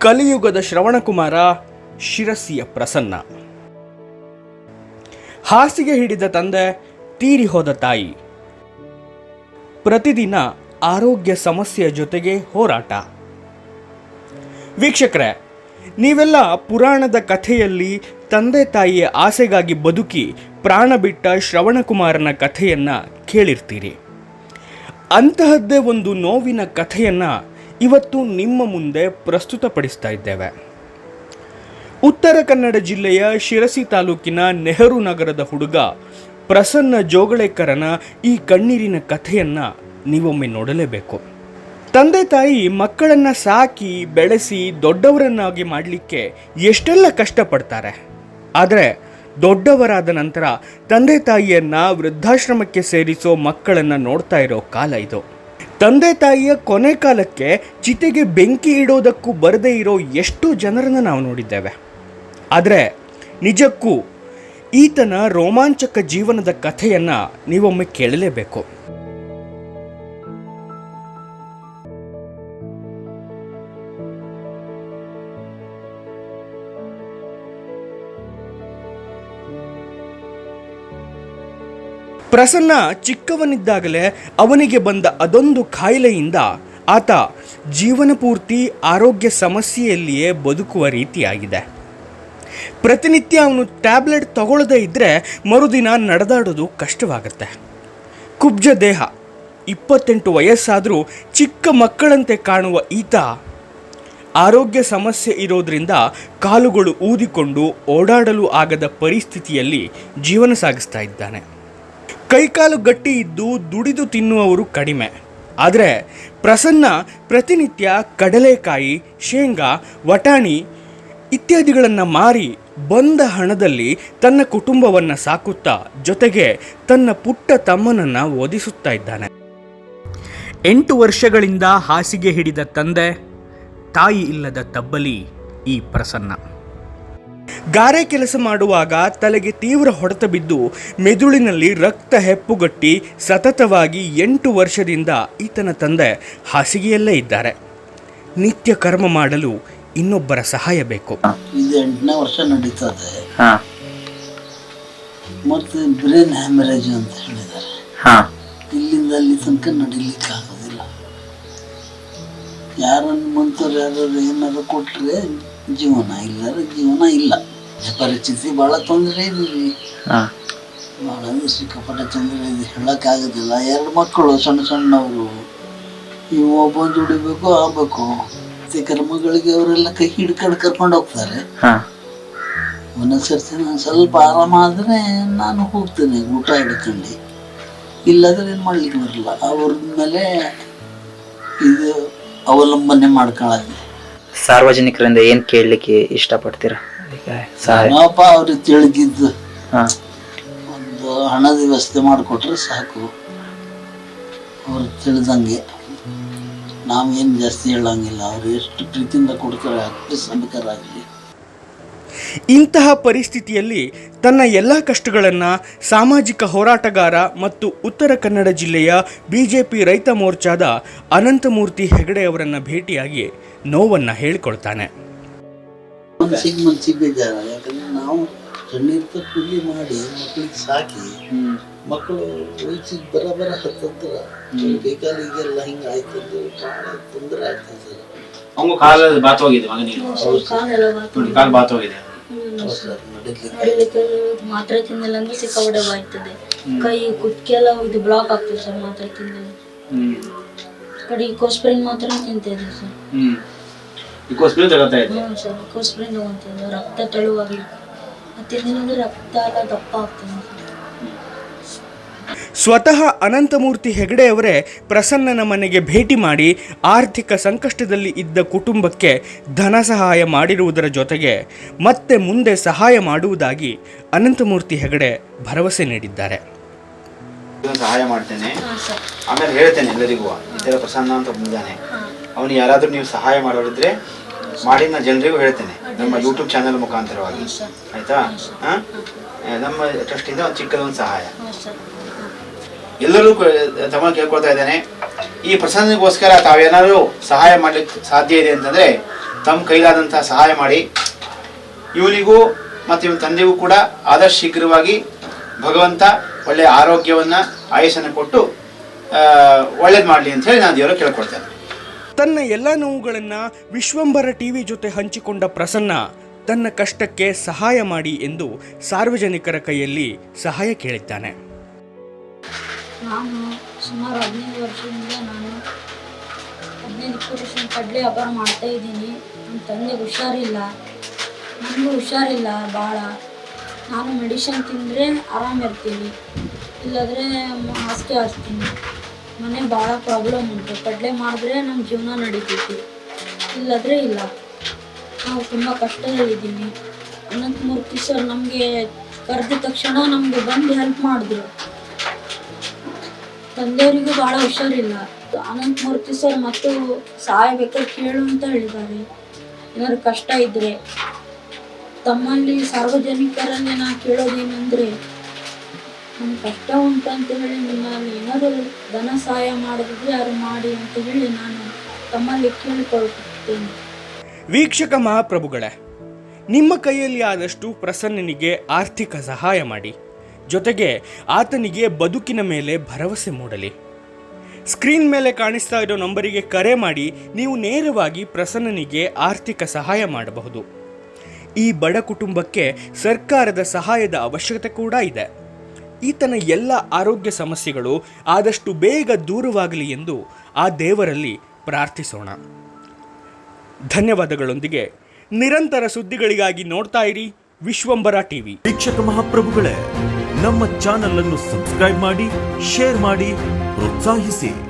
ಕಲಿಯುಗದ ಶ್ರವಣಕುಮಾರ ಶಿರಸಿಯ ಪ್ರಸನ್ನ. ಹಾಸಿಗೆ ಹಿಡಿದ ತಂದೆ ತೀರಿ ಹೋದ ತಾಯಿ. ಪ್ರತಿದಿನ ಆರೋಗ್ಯ ಸಮಸ್ಯೆಯ ಜೊತೆಗೆ ಹೋರಾಟ. ವೀಕ್ಷಕರೇ, ನೀವೆಲ್ಲ ಪುರಾಣದ ಕಥೆಯಲ್ಲಿ ತಂದೆ ತಾಯಿಯ ಆಸೆಗಾಗಿ ಬದುಕಿ ಪ್ರಾಣ ಬಿಟ್ಟ ಶ್ರವಣಕುಮಾರನ ಕಥೆಯನ್ನು ಕೇಳಿರ್ತೀರಿ. ಅಂತಹದ್ದೇ ಒಂದು ನೋವಿನ ಕಥೆಯನ್ನ ಇವತ್ತು ನಿಮ್ಮ ಮುಂದೆ ಪ್ರಸ್ತುತಪಡಿಸ್ತಾ ಇದ್ದೇವೆ. ಉತ್ತರ ಕನ್ನಡ ಜಿಲ್ಲೆಯ ಶಿರಸಿ ತಾಲೂಕಿನ ನೆಹರು ನಗರದ ಹುಡುಗ ಪ್ರಸನ್ನ ಜೋಗಳೇಕರನ ಈ ಕಣ್ಣೀರಿನ ಕಥೆಯನ್ನು ನೀವೊಮ್ಮೆ ನೋಡಲೇಬೇಕು. ತಂದೆ ತಾಯಿ ಮಕ್ಕಳನ್ನ ಸಾಕಿ, ಬೆಳೆಸಿ, ದೊಡ್ಡವರನ್ನಾಗಿ ಮಾಡಲಿಕ್ಕೆ ಎಷ್ಟೆಲ್ಲ ಕಷ್ಟಪಡ್ತಾರೆ. ಆದರೆ ದೊಡ್ಡವರಾದ ನಂತರ ತಂದೆ ತಾಯಿಯನ್ನ ವೃದ್ಧಾಶ್ರಮಕ್ಕೆ ಸೇರಿಸೋ ಮಕ್ಕಳನ್ನ ನೋಡ್ತಾ ಇರೋ ಕಾಲ ಇದು. ತಂದೆ ತಾಯಿಯ ಕೊನೆ ಕಾಲಕ್ಕೆ ಚಿತೆಗೆ ಬೆಂಕಿ ಇಡೋದಕ್ಕೂ ಬರದೇ ಇರೋ ಎಷ್ಟೋ ಜನರನ್ನು ನಾವು ನೋಡಿದ್ದೇವೆ. ಆದರೆ ನಿಜಕ್ಕೂ ಈತನ ರೋಮಾಂಚಕ ಜೀವನದ ಕಥೆಯನ್ನು ನೀವೊಮ್ಮೆ ಕೇಳಲೇಬೇಕು. ಪ್ರಸನ್ನ ಚಿಕ್ಕವನಿದ್ದಾಗಲೇ ಅವನಿಗೆ ಬಂದ ಅದೊಂದು ಕಾಯಿಲೆಯಿಂದ ಆತ ಜೀವನ ಪೂರ್ತಿ ಆರೋಗ್ಯ ಸಮಸ್ಯೆಯಲ್ಲಿಯೇ ಬದುಕುವ ರೀತಿಯಾಗಿದೆ. ಪ್ರತಿನಿತ್ಯ ಅವನು ಟ್ಯಾಬ್ಲೆಟ್ ತಗೊಳ್ಳದೇ ಇದ್ದರೆ ಮರುದಿನ ನಡೆದಾಡೋದು ಕಷ್ಟವಾಗುತ್ತೆ. ಕುಬ್ಜ ದೇಹ, ಇಪ್ಪತ್ತೆಂಟು ವಯಸ್ಸಾದರೂ ಚಿಕ್ಕ ಮಕ್ಕಳಂತೆ ಕಾಣುವ ಈತ ಆರೋಗ್ಯ ಸಮಸ್ಯೆ ಇರೋದ್ರಿಂದ ಕಾಲುಗಳು ಊದಿಕೊಂಡು ಓಡಾಡಲು ಆಗದ ಪರಿಸ್ಥಿತಿಯಲ್ಲಿ ಜೀವನ ಸಾಗಿಸ್ತಾ ಇದ್ದಾನೆ. ಕೈಕಾಲು ಗಟ್ಟಿ ಇದ್ದು ದುಡಿದು ತಿನ್ನುವವರು ಕಡಿಮೆ. ಆದರೆ ಪ್ರಸನ್ನ, ಪ್ರತಿನಿತ್ಯ ಕಡಲೆಕಾಯಿ, ಶೇಂಗಾ, ವಟಾಣಿ ಇತ್ಯಾದಿಗಳನ್ನು ಮಾರಿ ಬಂದ ಹಣದಲ್ಲಿ ತನ್ನ ಕುಟುಂಬವನ್ನು ಸಾಕುತ್ತಾ ಜೊತೆಗೆ ತನ್ನ ಪುಟ್ಟ ತಮ್ಮನನ್ನು ಓದಿಸುತ್ತಾ ಇದ್ದಾನೆ. ಎಂಟು ವರ್ಷಗಳಿಂದ ಹಾಸಿಗೆ ಹಿಡಿದ ತಂದೆ, ತಾಯಿ ಇಲ್ಲದ ತಬ್ಬಲಿ ಈ ಪ್ರಸನ್ನ. ಗಾರೆ ಕೆಲಸ ಮಾಡುವಾಗ ತಲೆಗೆ ತೀವ್ರ ಹೊಡೆತ ಬಿದ್ದು ಮೆದುಳಿನಲ್ಲಿ ರಕ್ತ ಹೆಪ್ಪುಗಟ್ಟಿ ಸತತವಾಗಿ ಎಂಟು ವರ್ಷದಿಂದ ಈತನ ತಂದೆ ಹಾಸಿಗೆಯಲ್ಲೇ ಇದ್ದಾರೆ. ನಿತ್ಯ ಕರ್ಮ ಮಾಡಲು ಇನ್ನೊಬ್ಬರ ಸಹಾಯ ಬೇಕು. ಇದು ಎಂಟನೇ ವರ್ಷ ನಡೀತದೆ. ಹಾ. ಮತ್ತೆ ಬ್ರೇನ್ ಹ್ಯಾಮರೇಜ್ ಅಂತ ಹೇಳಿದ್ದಾರೆ. ಹಾ. ಇಲ್ಲಿಂದ ಅಲ್ಲಿ ತನಕ ನಡಿಲಿಕ್ಕೆ ಆಗೋದಿಲ್ಲ ಯಾರನ್ನು ಮಂತವ್ರು ಯಾರು ಏನಾದ್ರು ಕೊಟ್ರೆ ಜೀವನ ಇಲ್ಲಾರ ಜೀವನ ಇಲ್ಲ. ಪರಿಸ್ಥಿತಿ ಭಾಳ ತೊಂದರೆ ಇದೆ ರೀ ಹಾ. ಭಾಳ ಅಂದ್ರೆ ಸಿಕ್ಕಾಪಟ್ಟೆ ತೊಂದರೆ ಇದೆ. ಹೇಳೋಕ್ಕಾಗೋದಿಲ್ಲ. ಎರಡು ಮಕ್ಕಳು ಸಣ್ಣ ಸಣ್ಣವರು. ಇವು ಒಬ್ಬ ದುಡಿಬೇಕು ಆಗ್ಬೇಕು. ಕರ್ಮಗಳಿಗೆ ಅವರೆಲ್ಲ ಕೈ ಹಿಡ್ಕೊಂಡು ಕರ್ಕೊಂಡು ಹೋಗ್ತಾರೆ. ಒಂದೊಂದ್ಸರ್ತಿ ಒಂದೊಂದು ಸರ್ತಿ ನಾನು ಸ್ವಲ್ಪ ಆರಾಮ ಆದರೆ ನಾನು ಹೋಗ್ತೇನೆ ಊಟ ಹಿಡ್ಕೊಂಡು. ಇಲ್ಲಾದ್ರೆ ಏನು ಮಾಡ್ಲಿಕ್ಕೆ ಬರಲ್ಲ. ಅವ್ರ ಮೇಲೆ ಇದು ಅವಲಂಬನೆ ಮಾಡ್ಕೊಳ್ಳೋದು. ಸಾರ್ವಜನಿಕರಿಂದ ಏನು ಕೇಳಲಿಕ್ಕೆ ಇಷ್ಟಪಡ್ತೀರಾ? ಸಹಾಯ ನಾವಪ್ಪ ಅವ್ರಿಗೆ ತಿಳಿದಿದ್ದು ಹಾ. ಒಂದು ಹಣದ ವ್ಯವಸ್ಥೆ ಮಾಡಿಕೊಟ್ರೆ ಸಾಕು. ಅವ್ರು ತಿಳಿದಂಗೆ. ನಾವೇನು ಜಾಸ್ತಿ ಹೇಳಂಗಿಲ್ಲ. ಅವ್ರು ಎಷ್ಟು ಪ್ರೀತಿಯಿಂದ ಕೊಡ್ತಾರೆ ಅಷ್ಟು ಶ್ರಮಿಕರಾಗಲಿ ಇಂತಹ ಪರಿಸ್ಥಿತಿಯಲ್ಲಿ ತನ್ನ ಎಲ್ಲ ಕಷ್ಟಗಳನ್ನು ಸಾಮಾಜಿಕ ಹೋರಾಟಗಾರ ಮತ್ತು ಉತ್ತರ ಕನ್ನಡ ಜಿಲ್ಲೆಯ ಬಿಜೆಪಿ ರೈತ ಮೋರ್ಚಾದ ಅನಂತಮೂರ್ತಿ ಹೆಗಡೆ ಅವರನ್ನು ಭೇಟಿಯಾಗಿ ನೋವನ್ನು ಹೇಳಿಕೊಳ್ತಾನೆ. ಮನ್ಸಿಗೆ ಮನ್ಸಿಗೆ ಬೇಜಾರ ಯಾಕಂದ್ರೆ ನಾವು ಸಣ್ಣಿರ್ತ ಕೂಲಿ ಮಾಡಿ ಮಕ್ಕಳಿಗೆ ಸಾಕಿ ಮಕ್ಕಳು ವಯಸ್ಸಿಗೆ ಬರಬರ ಹತ್ತಂದ್ರ ಕೈಕಾಲಿಗೆಲ್ಲ ಹಿಂಗೆ ಆಯ್ತಂದ್ರೆ ಭಾಳ ತೊಂದರೆ ಆಗ್ತದೆ ಸರ್. ಅವಂಗ ಕಾಲ ಬಾತ್ ಹೋಗಿದೆ ಮಗನಿಗೆ. ಕಾಲೆಲ್ಲ ಬಾತು ನೋಡಿ ಕಾಲು ಬಾತ್ ಹೋಗಿದೆ. ಹೌದು ಸರ್ ನಡೀಲಿಕ್ಕೆ. ಮಾತ್ರೆ ತಿಂದಿಲ್ಲ ಅಂದ್ರೆ ಸಿಕ್ಕಾಪಟ್ಟೆ ಬಾಯ್ತದೆ ಕೈ ಎಲ್ಲ ಇದು ಬ್ಲಾಕ್ ಆಗ್ತದೆ ಸರ್ ಮಾತ್ರ ತಿನ್ನಲ್ಲ ಕಡೆ ಕೋಸ್ಪ್ರಿನ್ ಮಾತ್ರ ತಿಂತಿದ್ದೆ ಸರ್. ಇದಕ್ಕೋಸ್ಕರ ತಗೋತಾ ಇದ್ದೆ. ಹ್ಞೂ ಸರ್ ಕೋಸ್ಪ್ರಿನ್ ತಗೊಂತಿದ್ದೆ. ರಕ್ತ ತೆಳುವಾಗಿ. ಮತ್ತೆ ಇನ್ನೊಂದು ರಕ್ತ ಎಲ್ಲ ದಪ್ಪ ಆಗ್ತಿದೆ. ಸ್ವತಃ ಅನಂತಮೂರ್ತಿ ಹೆಗಡೆಯವರೇ ಪ್ರಸನ್ನನ ಮನೆಗೆ ಭೇಟಿ ಮಾಡಿ ಆರ್ಥಿಕ ಸಂಕಷ್ಟದಲ್ಲಿ ಇದ್ದ ಕುಟುಂಬಕ್ಕೆ ಧನ ಸಹಾಯ ಮಾಡಿರುವುದರ ಜೊತೆಗೆ ಮತ್ತೆ ಮುಂದೆ ಸಹಾಯ ಮಾಡುವುದಾಗಿ ಅನಂತಮೂರ್ತಿ ಹೆಗಡೆ ಭರವಸೆ ನೀಡಿದ್ದಾರೆ. ಸಹಾಯ ಮಾಡ್ತೇನೆ. ಆಮೇಲೆ ಹೇಳ್ತೇನೆ ಎಲ್ಲರಿಗೂ. ಈ ಥರ ಪ್ರಸನ್ನ ಅಂತ ಬಂದಿದ್ದಾನೆ. ಅವನು ಯಾರಾದರೂ ನೀವು ಸಹಾಯ ಮಾಡೋರಿದ್ರೆ ಮಾಡಿ ನಾನು ಜನರಿಗೂ ಹೇಳ್ತೇನೆ. ನಮ್ಮ ಯೂಟ್ಯೂಬ್ ಚಾನಲ್ ಮುಖಾಂತರವಾಗಿ. ಆಯ್ತಾ? ಹಾ? ನಮ್ಮ ಟ್ರಸ್ಟಿಂದ ಒಂದು ಚಿಕ್ಕದೊಂದು ಸಹಾಯ. ಎಲ್ಲರೂ ತಮ್ಮ ಕೇಳ್ಕೊಳ್ತಾ ಇದ್ದೇನೆ. ಈ ಪ್ರಸನ್ನಗೋಸ್ಕರ ತಾವೇನಾದರೂ ಸಹಾಯ ಮಾಡ್ಲಿಕ್ಕೆ ಸಾಧ್ಯ ಇದೆ ಅಂತಂದ್ರೆ ತಮ್ಮ ಕೈಲಾದಂಥ ಸಹಾಯ ಮಾಡಿ. ಇವನಿಗೂ ಮತ್ತು ಇವನ ತಂದೆಗೂ ಕೂಡ ಆದಷ್ಟು ಶೀಘ್ರವಾಗಿ ಭಗವಂತ ಒಳ್ಳೆಯ ಆರೋಗ್ಯವನ್ನು ಆಯುಷನ್ನು ಕೊಟ್ಟು ಒಳ್ಳೇದು ಮಾಡಲಿ ಅಂತ ಹೇಳಿ ನಾನು ದೇವರು ಕೇಳ್ಕೊಳ್ತೇನೆ. ತನ್ನ ಎಲ್ಲ ನೋವುಗಳನ್ನು ವಿಶ್ವಂಬರ ಟಿವಿ ಜೊತೆ ಹಂಚಿಕೊಂಡ ಪ್ರಸನ್ನ ತನ್ನ ಕಷ್ಟಕ್ಕೆ ಸಹಾಯ ಮಾಡಿ ಎಂದು ಸಾರ್ವಜನಿಕರ ಕೈಯಲ್ಲಿ ಸಹಾಯ ಕೇಳಿದ್ದಾನೆ. ನಾನು ಸುಮಾರು ಹದಿನೈದು ವರ್ಷದಿಂದ ನಾನು ಹದಿನೈದು ವರ್ಷ ಕಡಲೆ ವ್ಯಾಪಾರ ಮಾಡ್ತಾ ಇದ್ದೀನಿ. ನಮ್ಮ ತಂದೆಗೆ ಹುಷಾರಿಲ್ಲ. ನನಗೂ ಹುಷಾರಿಲ್ಲ ಭಾಳ. ನಾನು ಮೆಡಿಷನ್ ತಿಂದರೆ ಆರಾಮಿರ್ತೀನಿ ಇಲ್ಲಾಂದರೆ ಹಾಸಿಗೆ ಹಾಸ್ತೀನಿ. ಮನೆ ಭಾಳ ಪ್ರಾಬ್ಲಮ್ ಉಂಟು. ಕಡಲೆ ಮಾಡಿದ್ರೆ ನಮ್ಮ ಜೀವನ ನಡೀತೈತಿ. ಇಲ್ಲಾದರೆ ಇಲ್ಲ. ನಾವು ತುಂಬ ಕಷ್ಟದಲ್ಲಿದ್ದೀವಿ ಅನಂತಮೂರ್ತಿ ಸರ್ ನಮಗೆ ಕರೆದ ತಕ್ಷಣ ನಮಗೆ ಬಂದು ಹೆಲ್ಪ್ ಮಾಡಿದ್ರು. ತಂದೆಯವರಿಗೂ ಭಾಳ ಹುಷಾರಿಲ್ಲ. ಅನಂತಮೂರ್ತಿ ಸರ್ ಮತ್ತು ಸಹಾಯ ಬೇಕಾದ್ರೆ ಕೇಳು ಅಂತ ಹೇಳಿದ್ದಾರೆ. ಏನಾದ್ರು ಕಷ್ಟ ಇದ್ದರೆ ತಮ್ಮಲ್ಲಿ ಸಾರ್ವಜನಿಕರಲ್ಲಿ ನಾ ಕೇಳೋದೇನೆಂದರೆ ನಮ್ಗೆ ಕಷ್ಟ ಉಂಟಂತ ಹೇಳಿ ನಿಮ್ಮಲ್ಲಿ ಏನಾದರೂ ಧನ ಸಹಾಯ ಮಾಡಿದ್ರೆ ಯಾರು ಮಾಡಿ ಅಂತ ಹೇಳಿ ನಾನು ತಮ್ಮಲ್ಲಿ ಕೇಳಿಕೊಳ್ಳುತ್ತೇನೆ ವೀಕ್ಷಕ ಮಹಾಪ್ರಭುಗಳೇ, ನಿಮ್ಮ ಕೈಯಲ್ಲಿ ಆದಷ್ಟು ಪ್ರಸನ್ನನಿಗೆ ಆರ್ಥಿಕ ಸಹಾಯ ಮಾಡಿ. ಜೊತೆಗೆ ಆತನಿಗೆ ಬದುಕಿನ ಮೇಲೆ ಭರವಸೆ ಮೂಡಲಿ. ಸ್ಕ್ರೀನ್ ಮೇಲೆ ಕಾಣಿಸ್ತಾ ಇರೋ ನಂಬರಿಗೆ ಕರೆ ಮಾಡಿ ನೀವು ನೇರವಾಗಿ ಪ್ರಸನ್ನನಿಗೆ ಆರ್ಥಿಕ ಸಹಾಯ ಮಾಡಬಹುದು. ಈ ಬಡ ಕುಟುಂಬಕ್ಕೆ ಸರ್ಕಾರದ ಸಹಾಯದ ಅವಶ್ಯಕತೆ ಕೂಡ ಇದೆ. ಈತನ ಎಲ್ಲ ಆರೋಗ್ಯ ಸಮಸ್ಯೆಗಳು ಆದಷ್ಟು ಬೇಗ ದೂರವಾಗಲಿ ಎಂದು ಆ ದೇವರಲ್ಲಿ ಪ್ರಾರ್ಥಿಸೋಣ. ಧನ್ಯವಾದಗಳೊಂದಿಗೆ ನಿರಂತರ ಸುದ್ದಿಗಳಿಗಾಗಿ ನೋಡ್ತಾ ಇರಿ ವಿಶ್ವಂಬರ ಟಿವಿ. ವೀಕ್ಷಕ ಮಹಾಪ್ರಭುಗಳೇ, ನಮ್ಮ ಚಾನಲ್ ಅನ್ನು ಸಬ್ಸ್ಕ್ರೈಬ್ ಮಾಡಿ, ಶೇರ್ ಮಾಡಿ, ಪ್ರೋತ್ಸಾಹಿಸಿ.